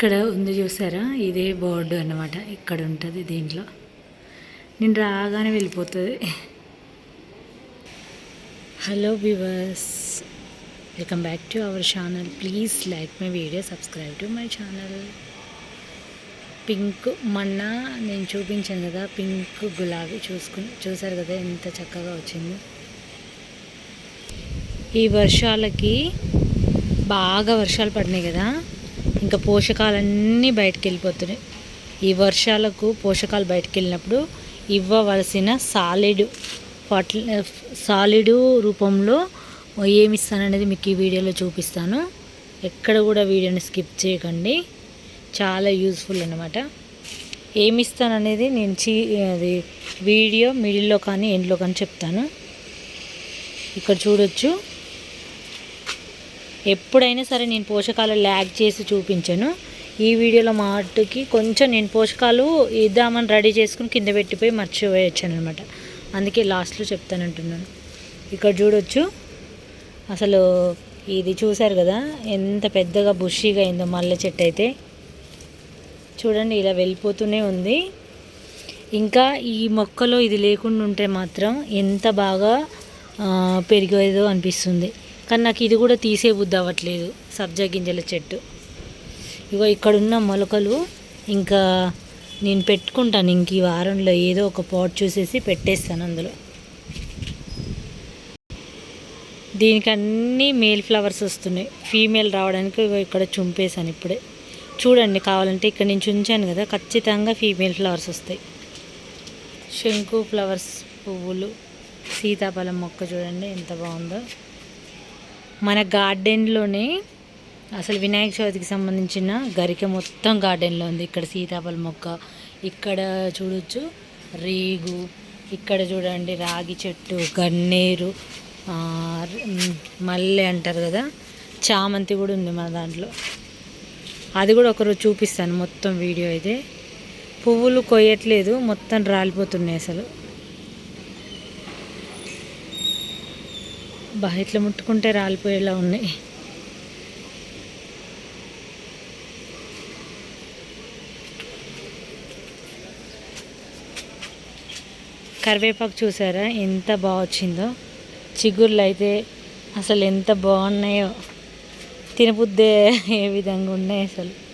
ఇక్కడ ఉంది చూసారా? ఇదే బోర్డు అన్నమాట. ఇక్కడ ఉంటుంది దీంట్లో. నేను రాగానే వెళ్ళిపోతుంది. Hello viewers welcome back to our channel please like my video subscribe to my channel pink మొన్న నేను చూపించాను కదా పింక్ గులాబీ చూసుకుని చూసారు కదా ఎంత చక్కగా వచ్చింది. ఈ వర్షాలకి బాగా వర్షాలు పడినాయి కదా. ఇంకా పోషకాలన్నీ బయటకు వెళ్ళిపోతున్నాయి ఈ వర్షాలకు పోషకాలు బయటకు వెళ్ళినప్పుడు ఇవ్వవలసిన సాలిడ్ ఫర్టి సాలిడ్ రూపంలో ఏమి ఇస్తాననేది మీకు ఈ వీడియోలో చూపిస్తాను. ఎక్కడ కూడా వీడియోని స్కిప్ చేయకండి. చాలా యూస్ఫుల్ అనమాట ఏమి ఇస్తాననేది నేను చీ అది వీడియో మిడిల్లో కానీ ఎండ్లో కానీ చెప్తాను. ఇక్కడ చూడొచ్చు. ఎప్పుడైనా సరే నేను పోషకాలు ల్యాగ్ చేసి చూపించాను. ఈ వీడియోలో మాటకి కొంచెం నేను పోషకాలు ఇద్దామని రెడీ చేసుకుని కింద పెట్టిపోయి మర్చిపోయొచ్చాను అనమాట అందుకే లాస్ట్లో చెప్తానంటున్నాను. ఇక్కడ చూడొచ్చు. అసలు ఇది చూసారు కదా? ఎంత పెద్దగా బుషీగా అయిందో మల్లె చెట్టు అయితే. చూడండి ఇలా వెళ్ళిపోతూనే ఉంది. ఇంకా ఈ మొక్కలో ఇది లేకుండా ఉంటే మాత్రం ఎంత బాగా పెరిగేదో అనిపిస్తుంది. కానీ నాకు ఇది కూడా తీసే బుద్ధి అవ్వట్లేదు సబ్జా గింజల చెట్టు. ఇగో ఇక్కడున్న మొలకలు ఇంకా నేను పెట్టుకుంటాను ఇంక ఈ వారంలో ఏదో ఒక పాట్ చూసేసి పెట్టేస్తాను అందులో. దీనికి అన్నీ మేల్ ఫ్లవర్స్ వస్తున్నాయి. ఫీమేల్ రావడానికి ఇగో ఇక్కడ చుంపేశాను ఇప్పుడే. చూడండి కావాలంటే ఇక్కడ నుంచి ఉంచాను కదా ఖచ్చితంగా ఫీమేల్ ఫ్లవర్స్ వస్తాయి. శంకు ఫ్లవర్స్ పువ్వులు సీతాఫలం మొక్క చూడండి ఎంత బాగుందో. మన గార్డెన్లోనే అసలు వినాయక చవితికి సంబంధించిన గరిక మొత్తం గార్డెన్లో ఉంది. ఇక్కడ సీతాఫలం మొక్క ఇక్కడ చూడొచ్చు రేగు ఇక్కడ చూడండి రాగి చెట్టు గన్నేరు మల్లె అంటారు కదా చామంతి కూడా ఉంది మన దాంట్లో. అది కూడా ఒకరోజు చూపిస్తాను మొత్తం వీడియో అయితే. పువ్వులు కొయ్యట్లేదు మొత్తం రాలిపోతున్నాయి అసలు. బా ఇట్లా ముట్టుకుంటే రాలిపోయేలా ఉన్నాయి. కరివేపాకు చూసారా? ఎంత బాగా వచ్చిందో. చిగుర్లు అయితే అసలు ఎంత బాగున్నాయో. తినబుద్దే ఏ విధంగా ఉన్నాయి అసలు.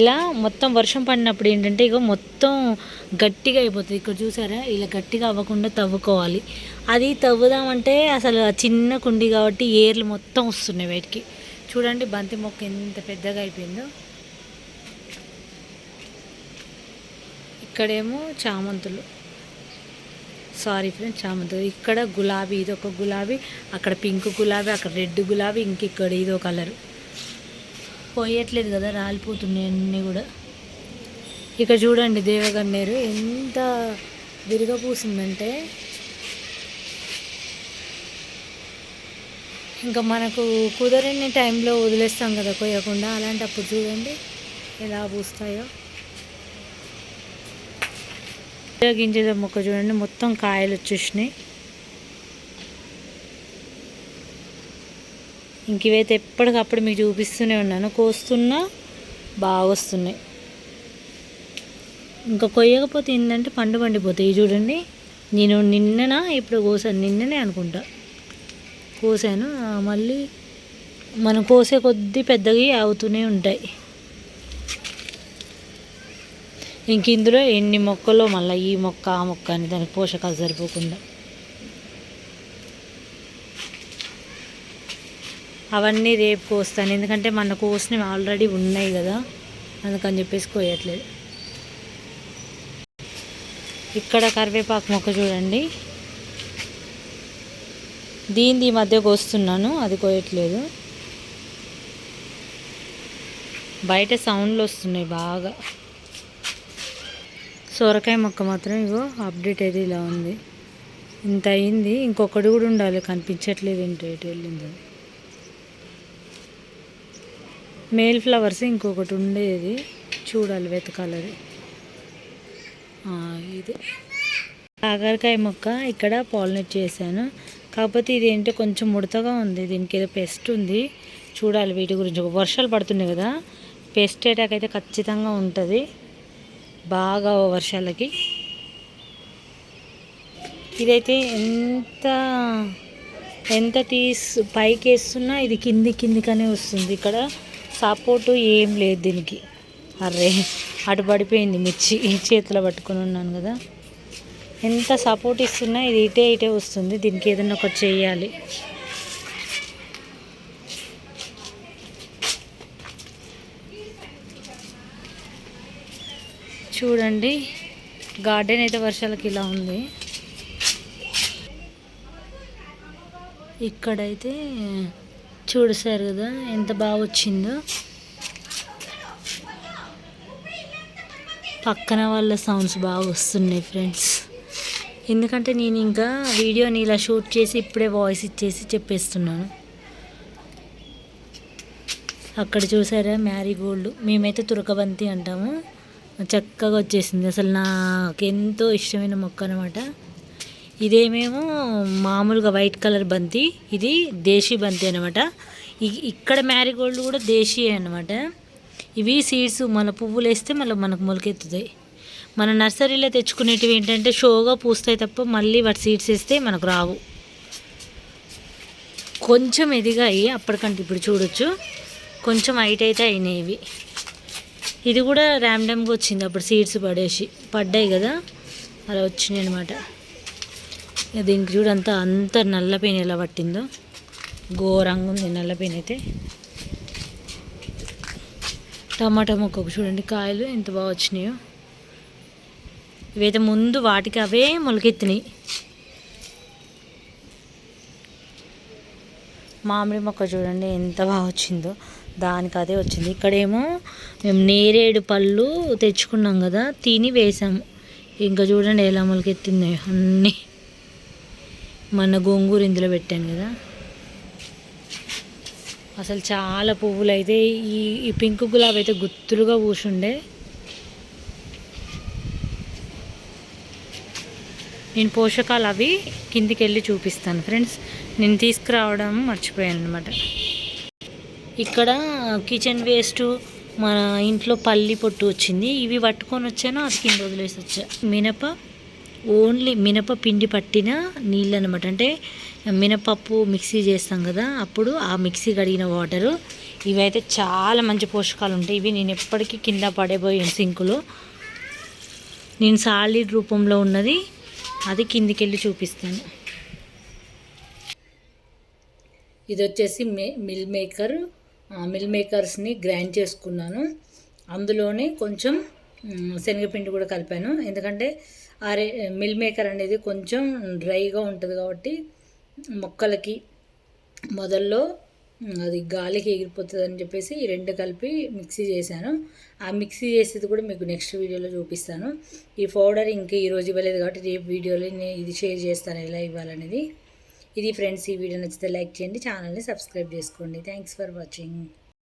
ఇలా మొత్తం వర్షం పడినప్పుడు ఏంటంటే ఇక మొత్తం గట్టిగా అయిపోతుంది. ఇక్కడ చూసారా? ఇలా గట్టిగా అవ్వకుండా తవ్వుకోవాలి. అది తవ్వుదామంటే అసలు చిన్న కుండి కాబట్టి ఏర్లు మొత్తం వస్తున్నాయి బయటికి. చూడండి బంతి మొక్క ఎంత పెద్దగా అయిపోయిందో. ఇక్కడేమో చామంతులు. సారీ ఫ్రెండ్స్ చామంతులు. ఇక్కడ గులాబీ ఇది ఒక గులాబీ అక్కడ పింక్ గులాబీ అక్కడ రెడ్ గులాబీ ఇంక ఇక్కడ ఇదో కలర్. పోయట్లేదు కదా రాలిపోతున్నాయి అన్నీ కూడా. ఇక చూడండి దేవగన్నేరు ఎంత విరగపూసిందంటే ఇంకా మనకు కుదరని టైంలో వదిలేస్తాం కదా కొయ్యకుండా. అలాంటప్పుడు చూడండి ఎలా పూస్తాయో. గింజల మొక్క చూడండి మొత్తం కాయలు వచ్చేసినాయి. ఇంక ఇవైతే ఎప్పటికప్పుడు మీకు చూపిస్తూనే ఉన్నాను. కోస్తున్నా బాగా వస్తున్నాయి ఇంకా కొయ్యకపోతే ఏంటంటే పండు పండిపోతాయి. చూడండి. నేను నిన్ననా ఇప్పుడు కోసాను. నిన్ననే అనుకుంటా. కోసాను. మళ్ళీ మనం కోసే కొద్దీ పెద్దవి అవుతూనే ఉంటాయి. ఇంక ఇందులో ఎన్ని మొక్కలో మళ్ళీ ఈ మొక్క ఆ మొక్క అని దానికి పోషకాలు సరిపోకుండా. అవన్నీ రేపు కోస్తాను. ఎందుకంటే మన కోసినవి ఆల్రెడీ ఉన్నాయి కదా. అందుకని చెప్పేసి కోయట్లేదు. ఇక్కడ కరివేపాకు మొక్క చూడండి. దీనిది ఈ మధ్య కోస్తున్నాను. అది కోయట్లేదు. బయట సౌండ్లు వస్తున్నాయి బాగా. సొరకాయ మొక్క మాత్రం ఇగో అప్డేట్ అయితే ఇలా ఉంది. ఇంత అయింది. ఇంకొకటి కూడా ఉండాలి. కనిపించట్లేదు ఏంటో ఎటు వెళ్ళిందో. మేల్ ఫ్లవర్స్ ఇంకొకటి ఉండేది. చూడాలి వెతకాలది ఇది. కాకరకాయ మొక్క ఇక్కడ పాలినేట్ చేశాను. కాకపోతే ఇది ఏంటో కొంచెం ముడతగా ఉంది. దీనికి ఏదో పెస్ట్ ఉంది. చూడాలి వీటి గురించి. వర్షాలు పడుతున్నాయి కదా. పెస్ట్ అటాక్ అయితే ఖచ్చితంగా ఉంటుంది. బాగా వర్షాలకి. ఇదైతే ఎంత ఎంత తీసు పైకి వేస్తున్నా ఇది కింది కిందికనే వస్తుంది. ఇక్కడ సపోర్టు ఏం లేదు దీనికి. అర్రే అటు పడిపోయింది మిర్చి చేతిలో పట్టుకుని ఉన్నాను కదా. ఎంత సపోర్ట్ ఇస్తున్నా ఇది ఇటే ఇటే వస్తుంది. దీనికి ఏదైనా ఒకటి చేయాలి. చూడండి గార్డెన్ అయితే వర్షాలకి ఇలా ఉంది. ఇక్కడైతే చూడసారు కదా ఎంత బాగా వచ్చిందో. పక్కన వాళ్ళ సౌండ్స్ బాగా వస్తున్నాయి ఫ్రెండ్స్ ఎందుకంటే నేను ఇంకా వీడియోని ఇలా షూట్ చేసి ఇప్పుడే వాయిస్ ఇచ్చేసి చెప్పేస్తున్నాను. అక్కడ చూసారా మ్యారీగోల్డ్ మేమైతే తురకబంతి అంటాము. చక్కగా వచ్చేసింది. అసలు నాకు ఎంతో ఇష్టమైన మొక్క అనమాట ఇదేమేమో మామూలుగా వైట్ కలర్ బంతి ఇది దేశీ బంతి అనమాట ఇక్కడ మ్యారీగోల్డ్ కూడా దేశీ అనమాట ఇవి సీడ్స్ మన పువ్వులు వేస్తే మళ్ళీ మనకు మొలకెత్తుతాయి. మన నర్సరీలో తెచ్చుకునేటివి ఏంటంటే షోగా పూస్తాయి తప్ప మళ్ళీ వాటి సీడ్స్ వేస్తే మనకు రావు. కొంచెం ఎదిగాయి అప్పటికంటే ఇప్పుడు చూడొచ్చు. కొంచెం హైట్ అయితే అయినాయి ఇవి. ఇది కూడా ర్యాండమ్గా వచ్చింది అప్పుడు సీడ్స్ పడేసి. పడ్డాయి కదా? అలా వచ్చినాయి అనమాట దీనికి చూడంతా అంత నల్ల పెయిన్ ఎలా పట్టిందో. ఘోరంగా ఉంది నల్ల పెయిన్ అయితే. టమాటా మొక్కకు చూడండి కాయలు ఎంత బాగా వచ్చినాయో. ఇవైతే ముందు వాటికి అవే మొలకెత్తినాయి. మామిడి మొక్క చూడండి ఎంత బాగా వచ్చిందో. దానికి అదే వచ్చింది. ఇక్కడేమో మేము నేరేడు పళ్ళు తెచ్చుకున్నాం కదా తిని వేసాము. ఇంకా చూడండి ఎలా మొలకెత్తింది అన్నీ. మన గోంగూర ఇందులో పెట్టాను కదా. అసలు చాలా పువ్వులు అయితే ఈ ఈ పింక్ గులాబీ అయితే గుత్తులుగా పూసుండే. నేను పోషకాలు అవి కిందికి వెళ్ళి చూపిస్తాను ఫ్రెండ్స్. నేను తీసుకురావడం మర్చిపోయాను అనమాట ఇక్కడ కిచెన్ వేస్ట్ మన ఇంట్లో పల్లి పొట్టు వచ్చింది. ఇవి పట్టుకొని వచ్చాను అది కింద వదిలేసి వచ్చా. మినప ఓన్లీ మినప పిండి పట్టిన నీళ్ళు అనమాట అంటే మినపప్పు మిక్సీ చేస్తాం కదా అప్పుడు ఆ మిక్సీ కడిగిన వాటరు. ఇవైతే చాలా మంచి పోషకాలు ఉంటాయి. ఇవి నేను ఎప్పటికీ కింద పడేపోయాను సింకులో. నేను సాలిడ్ రూపంలో ఉన్నది అది కిందికి వెళ్ళి చూపిస్తాను. ఇది వచ్చేసి మే మిల్ మేకర్ మిల్ మేకర్స్ని గ్రైండ్ చేసుకున్నాను. అందులోనే కొంచెం శనగపిండి కూడా కలిపాను. ఎందుకంటే ఆ మిల్ మేకర్ అనేది కొంచెం డ్రైగా ఉంటుంది కాబట్టి మొక్కలకి మొదల్లో అది గాలికి ఎగిరిపోతుంది అని చెప్పేసి ఈ రెండు కలిపి మిక్సీ చేశాను. ఆ మిక్సీ చేసేది కూడా మీకు నెక్స్ట్ వీడియోలో చూపిస్తాను. ఈ పౌడర్ ఇంకా ఈరోజు ఇవ్వలేదు కాబట్టి రేపు వీడియోలో నేను ఇది షేర్ చేస్తాను ఎలా ఇవ్వాలనేది. ఇది ఫ్రెండ్స్ ఈ వీడియో నచ్చితే లైక్ చేయండి ఛానల్ని సబ్స్క్రైబ్ చేసుకోండి. Thanks for watching